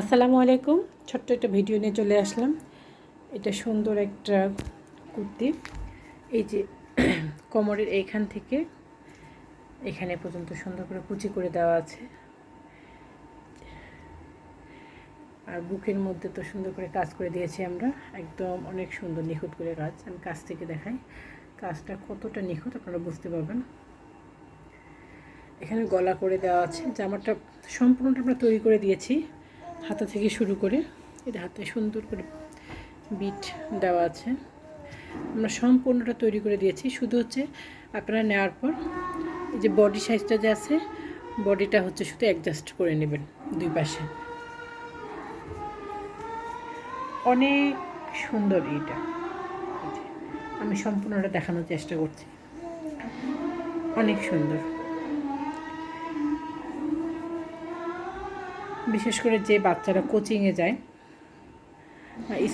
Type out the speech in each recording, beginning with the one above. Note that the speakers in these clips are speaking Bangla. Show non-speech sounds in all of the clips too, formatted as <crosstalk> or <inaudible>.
আসসালামু আলাইকুম। ছোট্ট একটা ভিডিও নিয়ে চলে আসলাম। এটা সুন্দর একটা কুর্তি। এই যে <clears throat> কোমরের এইখান থেকে এখানে পর্যন্ত সুন্দর করে কুচি করে দেওয়া আছে। আর বুকের মধ্যে তো সুন্দর করে কাজ করে দিয়েছি আমরা। একদম অনেক সুন্দর নিখুঁত করে কাজ। আমি কাজ থেকে দেখাই। কাজটা কতটা নিখুঁত আপনারা বুঝতে পারবেন। এখানে গলা করে দেওয়া আছে। জামাটা সম্পূর্ণটা আমরা তৈরি করে দিয়েছি। হাতা থেকে শুরু করে এটা হাতে সুন্দর করে বিট দেওয়া আছে। আমরা সম্পূর্ণটা তৈরি করে দিয়েছি। শুধু হচ্ছে আপনারা নেওয়ার পর এই যে বডি সাইজটা যে আছে বডিটা হচ্ছে শুধু অ্যাডজাস্ট করে নেবেন দুই পাশে। অনেক সুন্দর এইটা আমি সম্পূর্ণটা দেখানোর চেষ্টা করছি। অনেক সুন্দর। বিশেষ করে যে বাচ্চারা কোচিংয়ে যায়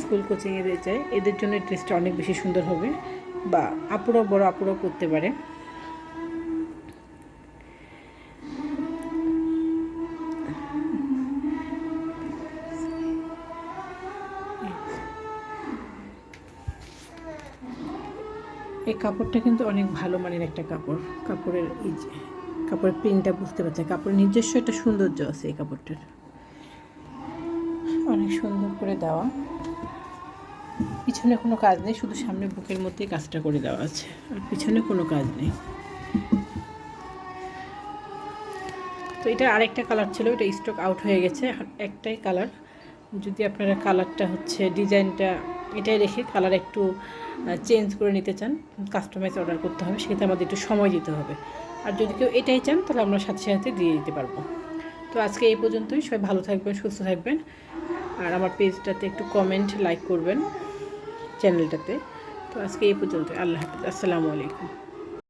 স্কুল কোচিংয়ে যায়, এদের জন্য ড্রেসটা অনেক বেশি সুন্দর হবে, বা আপুরও বড়, আপুরও করতে পারে। এই কাপড়টা কিন্তু অনেক ভালো মানের একটা কাপড়। কাপড়ের এই যে, কাপড়ের প্রিন্টটা বুঝতে পারছে কাপড়ের নিজস্ব একটা সৌন্দর্য আছে এই কাপড়টার। অনেক সুন্দর করে দেওয়া। পিছনে কোনো কাজ নেই, শুধু সামনে বুকের মধ্যেই কাজটা করে দেওয়া আছে। আর পিছনে কোনো কাজ নেই। তো এটা আরেকটা কালার ছিল, এটা স্টক আউট হয়ে গেছে। একটাই কালার। যদি আপনারা কালারটা হচ্ছে, ডিজাইনটা এটাই রেখে কালার একটু চেঞ্জ করে নিতে চান, কাস্টমাইজ অর্ডার করতে হবে, সেক্ষেত্রে আমাদের একটু সময় দিতে হবে। আর যদি কেউ এটাই চান, তাহলে আমরা সাথে সাথে দিয়ে দিতে পারব। তো আজকে এই পর্যন্তই। সবাই ভালো থাকবেন, সুস্থ থাকবেন। আর আমার পেজটাতে একটু কমেন্ট লাইক করবেন চ্যানেলটাতে তো আজকে এই পর্যন্ত আল্লাহ হাফিজ। আসসালামু আলাইকুম।